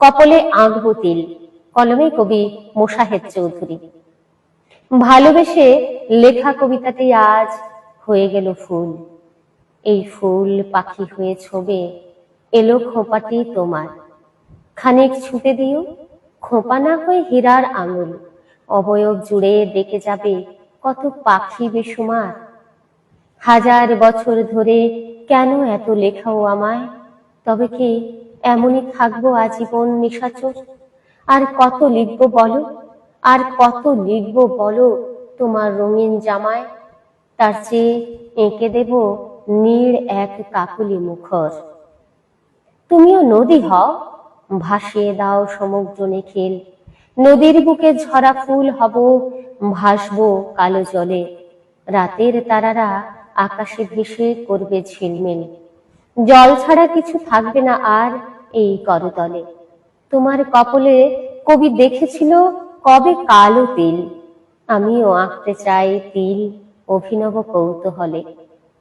কপলে আঁকবো তিল, কলমে কবি মোশাহেদ চৌধুরী। ভালোবেসে লেখা কবিতাটি আজ হয়ে গেল ফুল। এই ফুল পাখি হয়ে ছবে, এলো খোঁপাটি তোমার। খানিক ছুটে দিও, খোঁপা না হয়ে হীরার আঙুল। অবয়ব জুড়ে ডেকে যাবে কত পাখি বেসুমার হাজার বছর ধরে কেন এত লেখাও আমায়? তবে কি এমনই থাকব আজীবন নিশাচর। আর কত লিখব বলো? আর কত লিখব বলো তোমার রঙিন জামায়? তার চেয়ে এঁকে দেব নীড় এক কাকুলি মুখর। তুমিও নদী হও, ভাসিয়ে দাও সমুদ্র নিখিল। নদীর বুকে ঝরা ফুল হব, ভাসবো কালো জলে। রাতের তারারা আকাশে ভেসে করবে ঝিলমিল। জল ছাড়া কিছু থাকবে না আর এই করতলে। তোমার কপলে কবি দেখেছিল কবে কালো তিল। আমিও আঁকতে চাই তিল, অভিনব কৌতূহলে।